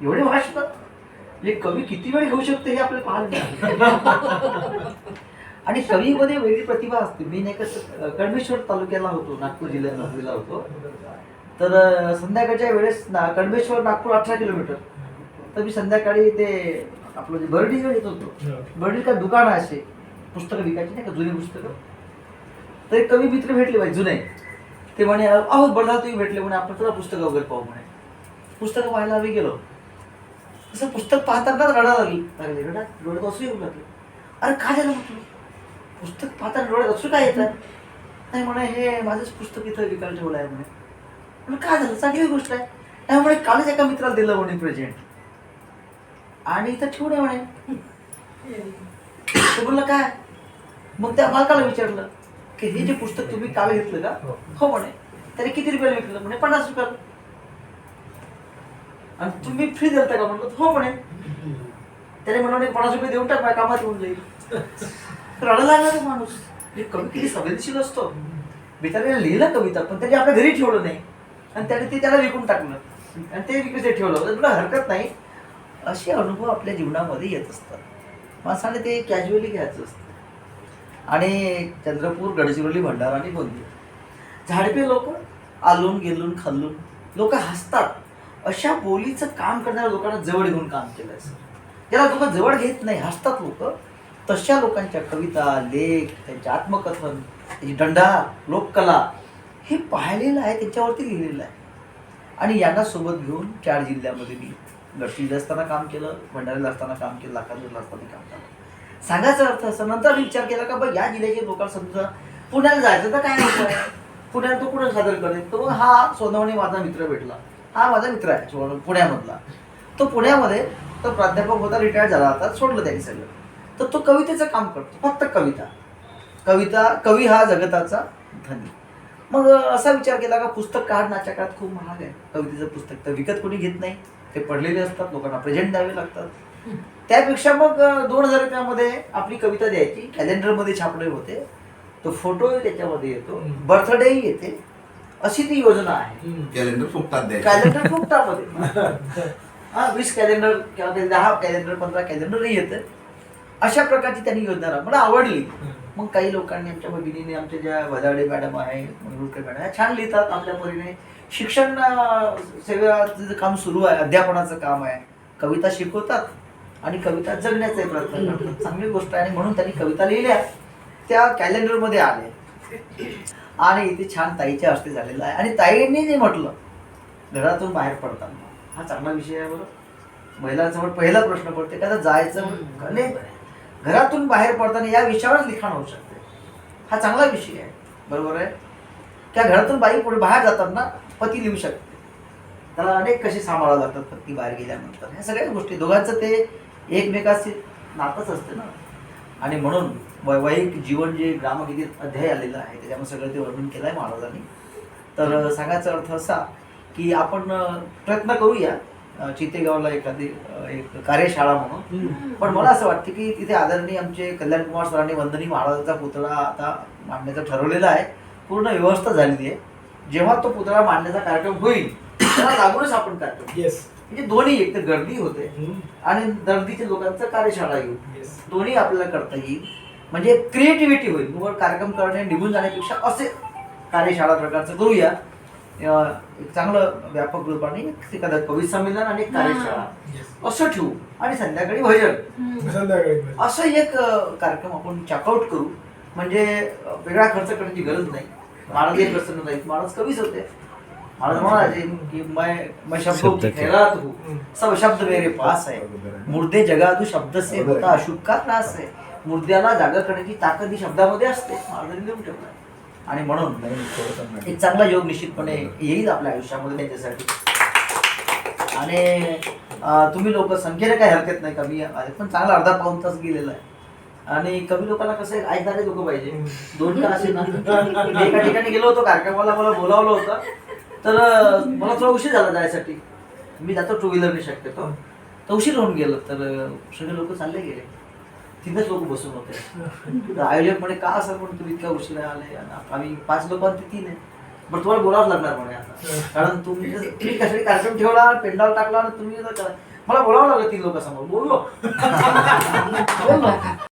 एवढे भाषण म्हणजे कवी किती वेळ घेऊ शकतो हे आपल्याला पाहायला आणि कवीमध्ये वेगळी प्रतिभा असते. मी नाही कसं कडमेश्वर तालुक्याला होतो नागपूर जिल्ह्यात नोकरीला होतो. तर संध्याकाळच्या वेळेस ना कडमेश्वर नागपूर अठरा किलोमीटर. तर मी संध्याकाळी ते आपलं जे बर्डीकडे येत होतो बर्डी का दुकान आहे असे पुस्तकं विकायची नाही का जुनी पुस्तकं. तर एक कवी मित्र भेटले पाहिजे जुने. ते म्हणे अहो बरं तुम्ही भेटले म्हणे आपण तुला पुस्तकं वगैरे पाहू म्हणे. पुस्तकं पाहायला आम्ही गेलो. तसं पुस्तक पाहताना रडा लागली. लागले रडा डोळ्यात असू येऊ लागले अरे काय झालं म्हटलं पुस्तक पाहताना डोळ्यात असू काय येतं नाही म्हणे हे माझंच पुस्तक इथं विकायला ठेवलं आहे म्हणे. म्हणे काय झालं? चांगली गोष्ट आहे. त्यामुळे कालच एका मित्राला दिलं म्हणे प्रेझेंट आणि इथं ठेवून आहे म्हणे. तो बोलला काय? मग त्या मालकाला विचारलं की हे जे पुस्तक तुम्ही काल घेतलं का? हो म्हणे. त्याने किती रुपयाला विकलं? म्हणे पन्नास रुपयाला. आणि तुम्ही फ्री देता का? म्हणलं हो म्हणे. त्याने म्हणून पन्नास रुपये देऊन टाक माझ्या कामात येऊन जाईल. रडा लागला माणूस. म्हणजे कवी किती संवेदनशील असतो. बिचाऱ्याने लिहिलं कविता पण त्याने आपल्या घरी ठेवलं नाही. आणि त्याने ते त्याला विकून टाकलं. आणि ते विकत ठेवलं. म्हणजे तर तुला हरकत नाही. असे अनुभव आपल्या जीवनामध्ये येत असतात. माणसाने ते कॅज्युअली घ्यायचं असतं. आणि चंद्रपूर गडचिरोली भंडारा आणि गोंदिया. झाडपे लोक आलून गेलून खाल्लून लोक हसतात. अशा बोलीचं काम करणाऱ्या लोकांना जवळ घेऊन काम केलं आहे सर. ज्याला लोक जवळ घेत नाही हसतात लोक तशा लोकांच्या कविता लेख त्यांचे आत्मकथन त्यांची दंडा लोककला हे पाहिलेलं आहे त्याच्यावरती लिहिलेलं आहे. आणि यांना सोबत घेऊन चार जिल्ह्यामध्ये मी गडचिरोली असताना काम केलं भंडाऱ्याला असताना काम केलं लाखांदूरला असताना काम केलं. सांगायचा अर्थ असं नंतर विचार केला का बघ या जिल्ह्याचे लोकांना समजा पुण्याला जायचं तर काय नको आहे पुण्यात तो कुठं सादर करेल? तो हा सोनवणे माझा मित्र भेटला. हा माझा मित्र आहे पुण्यामधला. तो पुण्यामध्ये तो प्राध्यापक होता रिटायर्ड झाला आता सोडलं त्यांनी सगळं. तर तो कवितेचं काम करतो फक्त कविता. कविता कवी हा जगताचा धनी. मग असा विचार केला का पुस्तक काढण्याच्या काळात खूप महाग आहे. कवितेचं पुस्तक तर विकत कोणी घेत नाही. ते पडलेले असतात लोकांना प्रेझेंट द्यावे लागतात. त्यापेक्षा मग दोन हजार रुपयामध्ये आपली कविता द्यायची. कॅलेंडरमध्ये छापले होते. तो फोटो त्याच्यामध्ये येतो. बर्थडेही येते. अशी ती योजना आहे. कॅलेंडर फुकटात द्यायचं. कॅलेंडर फुकटामध्ये. हा वीस कॅलेंडर किंवा दहा कॅलेंडर पंधरा कॅलेंडरही येतं. अशा प्रकारची त्यांनी योजना. मला आवडली. मग काही लोकांनी आमच्या भगिनीने आमच्या ज्या वदाडे मॅडम आहे मंगरुळकर मॅडम ह्या छान लिहितात आपल्या परीने. शिक्षण सेवेचं काम सुरू आहे अध्यापनाचं काम आहे कविता शिकवतात आणि कविता जगण्याचा प्रयत्न करतात. चांगली गोष्ट आहे आणि म्हणून त्यांनी कविता लिहिल्या. त्या कॅलेंडरमध्ये आले आणि इथे छान ताईच्या हस्ते झालेला आहे. आणि ताईंनी जे म्हटलं घरातून बाहेर पडताना. हा चांगला विषय आहे बरं. महिलांसमोर पहिला प्रश्न पडते का जायचं आणि घरातून बाहेर पडताना या विषयावरच लिखाण होऊ शकते. हा चांगला विषय आहे. बरोबर आहे? त्या घरातून बाई पुढे बाहेर जाताना पती लिहू शकते. त्याला अनेक कसे सांभाळावं लागतात पत्नी बाहेर गेल्यानंतर. ह्या सगळ्या गोष्टी दोघांचं ते एकमेकाशी नातंच असते ना. आणि म्हणून वैवाहिक जीवन जे ग्रामगीतीत अध्याय आलेलं आहे त्याच्यामध्ये सगळं ते वर्णन केलं आहे महाराजांनी. तर सांगायचा अर्थ असा की आपण प्रयत्न करूया चितेगावला एखादी एक कार्यशाळा म्हणून. पण मला असं वाटतं की तिथे आदरणीय आमचे कल्याण कुमार सरांनी वंदनी महाराजांचा पुतळा आता मांडण्याचं ठरवलेलं आहे. पूर्ण व्यवस्था झालेली आहे. जेव्हा तो पुतळा मांडण्याचा कार्यक्रम होईल त्याला लागूनच आपण कार्यक्रम येस म्हणजे दोन्ही एक तर गर्दी होते. आणि गर्दीच्या लोकांचं कार्यशाळा येईल. येस दोन्ही आपल्याला करता येईल. म्हणजे क्रिएटिव्हिटी होईल. वर कार्यक्रम करणे निघून जाण्यापेक्षा असे कार्यशाळा प्रकारचं करूया. एक चांगलं व्यापक रूपाने एक एखादं कवी संमेलन आणि एक कार्यशाळा. असं ठेवू. आणि संध्याकाळी भजन. संध्याकाळी असं एक कार्यक्रम आपण चॅकआउट करू. म्हणजे वेगळा खर्च करण्याची गरज नाही. महाराज एक प्रसन्न नाही महाराज कवीच होते. महाराज म्हणाले की मैं मैं शब्दों शब्द की के- खैरात हूँ सब शब्द मेरे पास है. मुर्दे जगादू शब्द से होता. अशुभ का त्रास आहे मुर्द्याला जागा करण्याची ताकद ही शब्दामध्ये असते। महाराजांनी लिहून ठेवलं. आणि म्हणून. एक चांगला योग निश्चितपणे येईल आपल्या आयुष्यामध्ये त्यांच्यासाठी. आणि तुम्ही लोक संख्येने काही हरकत नाही कमी पण चांगला अर्धा पाऊन तास गेलेला आहे. आणि कमी लोकांना कसं आहे, ऐकणारे लोक पाहिजे. दोन का असे ना मी एका ठिकाणी गेलो होतो कार्यक्रमाला मला बोलावलं होतं. तर मला थोडा उशीर झाला जायसाठी. मी जातो टू व्हीलरने शक्यतो. तर उशीर होऊन गेलो तर सगळे लोक चालले गेले. तिथेच लोक बसून होते. आयोजक म्हणे का असं पण तुम्ही इतक्या उशिरा आले आम्ही पाच लोक तीन आहे बरं तुम्हाला बोलावंच लागणार म्हणे आता. कारण तुम्ही तुम्ही कशासाठी कार्यक्रम ठेवला पेंडॉल टाकला आणि तुम्ही जर मला बोलावं लागलं तीन लोकांसमोर. बोललो. बोललो.